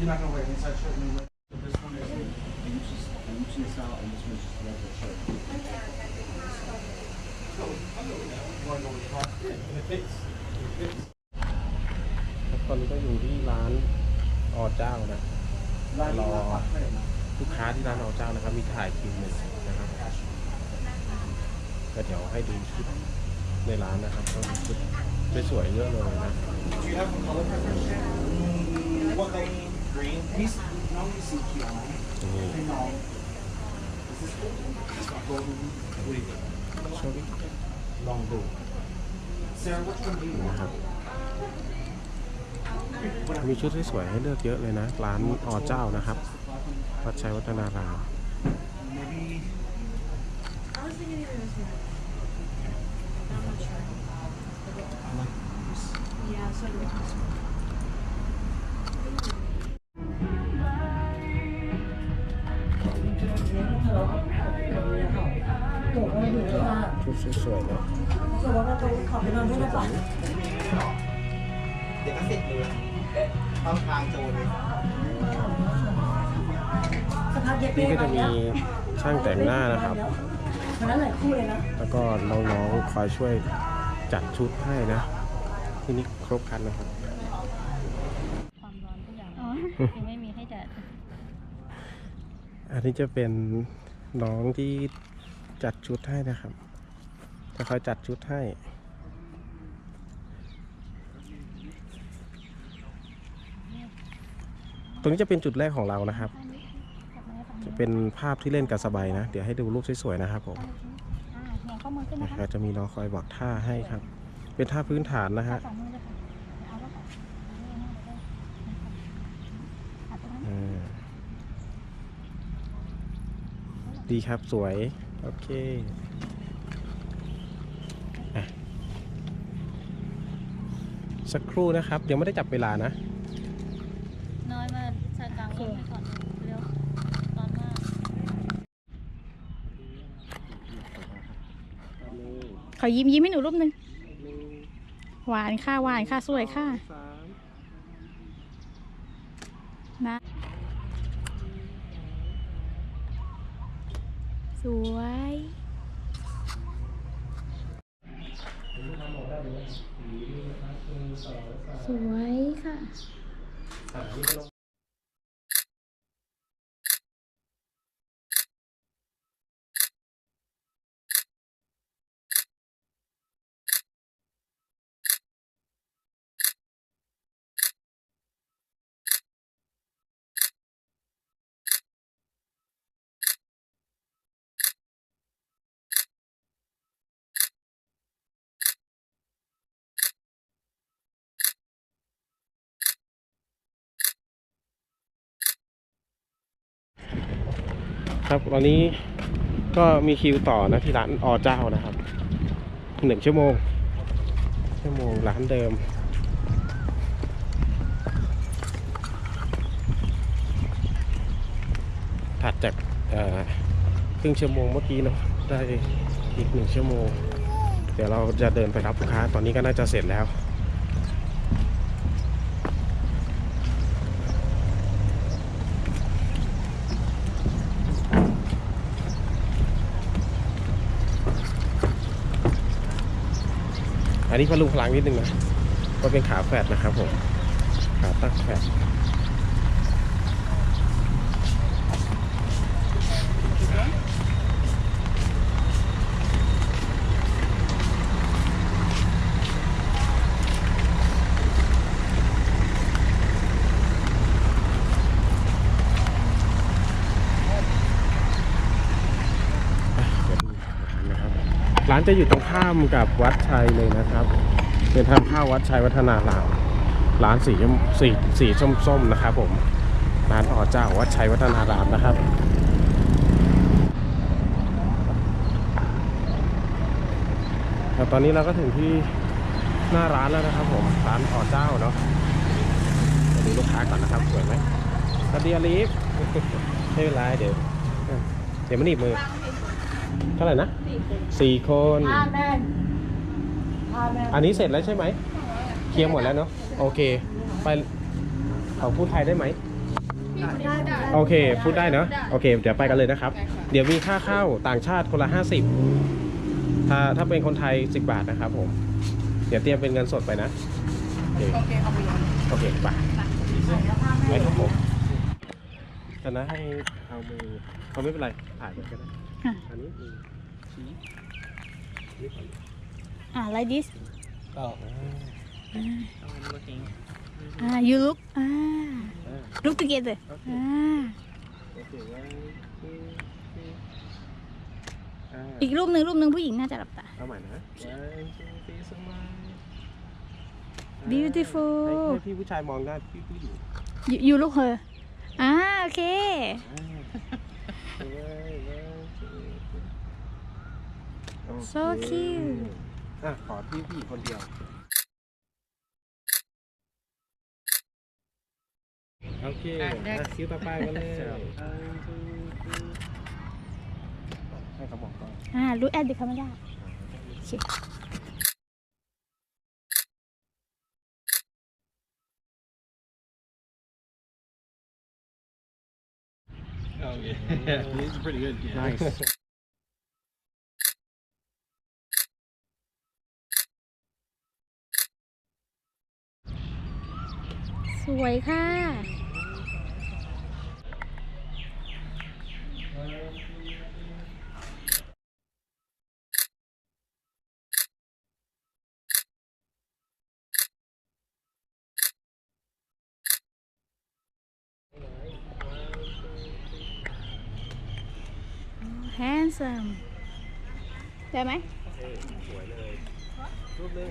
You're not gonna wear an inside shirt anyway. This one is, and you just, and you see this out, and this one's just a regular shirt. You wanna go with the car? It fits, it fits. ตอนนี้ก็อยู่ที่ร้านออเจ้านะ Line Hello. up, up, right now. ลูกค้าที่ร้านออเจ้านะครับ มีถ่ายคิวหนึ่งนะครับก็เดี๋ยวให้ดูชุดในร้านนะครับก็มีชุดสวยๆเยอะเลยนะ Do you have a color preference? What color? Green. He's, no, you see Kiana. นี่ Hey, no. Is this golden? It's not golden. What do you think? โชว์ดิ Long blue. Sarah, which one do you นะ want? ครับมีชุดสวยๆให้เลือกเยอะเลยนะ ร้านอเจ้านะครับวัดชัยวัฒนาราม Maybe I was thinking either this one. I'm not sure. I like this. Yeah, so do I. ชุดสวยๆเลยเดี๋ยวก็เสร็จเลยต้องทางโจรเลยนี่ก็จะมีช่างแต่งหน้านะครับวันนั้นหลายคู่เลยนะ แล้วก็น้องๆคอยช่วยจัดชุดให้นะ ที่นี่ครบครันนะครับ ความร้อนทุกอย่างยังไม่มีให้แดดอันนี้จะเป็นน้องที่จัดชุดให้นะครับ จะคอยจัดชุดให้ ตรงนี้จะเป็นจุดแรกของเรานะครับ จะเป็นภาพที่เล่นกับสบายนะ เดี๋ยวให้ดูรูปสวยๆนะครับผมอ่าแหงข้อมือขึ้นนะนะคคะรับจะมีน้องคอยบอกท่าให้ครับ เป็นท่าพื้นฐานนะฮะสองมือเลยค่ะเอาแล้วค่ะนี่นี่เลยค่ะตรงนั้นอืมดีครับสวย โอเคอะ สักครู่นะครับ เดี๋ยวไม่ได้จับเวลานะ น้อยมาใส่กลางลงให้ก่อนเร็วร้อนมากขอยิ้มยิ้มให้หนูรูปหนึ่งหวานค่ะหวานค่ะสวยค่ะนะสวย สวยค่ะ ครับวันนี้ก็มีคิวต่อนะที่ร้านอเจ้านะครับหนึ่งชั่วโมง ชั่วโมงร้านเดิม ถัดจากครึ่งชั่วโมงเมื่อกี้เนาะได้อีกหนึ่งชั่วโมง เดี๋ยวเราจะเดินไปรับลูกค้า ตอนนี้ก็น่าจะเสร็จแล้ว อันนี้พลุงพลังนิดนึงนะก็เป็นขาแฝดนะครับผมขาตั้งแฝดอะเดี๋ยวดูร้านนะค ร้านจะอยู่ตรงข้ามกับวัดชัยเลยนะครับ เป็นทางเข้าวัดชัยวัฒนารามร้านสีสีสีส้มๆนะครับ ผมร้านอ๋อเจ้าวัดชัยวัฒนารามนะครับแต่ตอนนี้เราก็ถึงที่หน้าร้านแล้วนะครับ ผมร้านอ๋อเจ้าเนาะดูลูกค้าก่อนนะครับสวยไหมสวัสดีอลิฟไม่เป็นไรเดี๋ยวเดี๋ยวมันหนีบมือ เท่าไหร่นะสี่คนผ้าแน่นผ้าแน่นอันนี้เสร็จแล้วใช่ไหม เคลียร์หมดแล้วเนาะ โอเค ไปเขาพูดไทยได้ไหมโอเค พูดได้เนอะโอเค เดี๋ยวไปกันเลยนะครับ เดี๋ยวมีค่าเข้าต่างชาติคนละ 50 ถ้าถ้าเป็นคนไทย 10 บาทนะครับผม เดี๋ยวเตรียมเป็นเงินสดไปนะ โอเค โอเคเอาไปโอเคไปไปครับผมแต่นะให้เอามือเขาไม่เป็นไร ถ่ายไปก็ได้ อะ อันนี้มือชี้นี่ก่อนอ่า like this ก็อ่า you look อ่า look together อ่าโอเคไว้อ่าอีกรูปหนึ่งรูปหนึ่งผู้หญิงน่าจะหลับตา เอาใหม่นะ One, two, three, smile Beautiful ให้ให้พี่ผู้ชายมองได้พี่ผู้หญิง you you look her อ่า โอเค So cute อะขอพี่ผู้หญิงคนเดียว โอเคอะคิวต่อไปมาเลย ให้เขาบอกก่อนอ่า look at the camera โอเค Oh yeah, he's pretty good. Yeah. nice วยค่ะ handsome ได้ไหมสวยเลยรูปหนึ่ง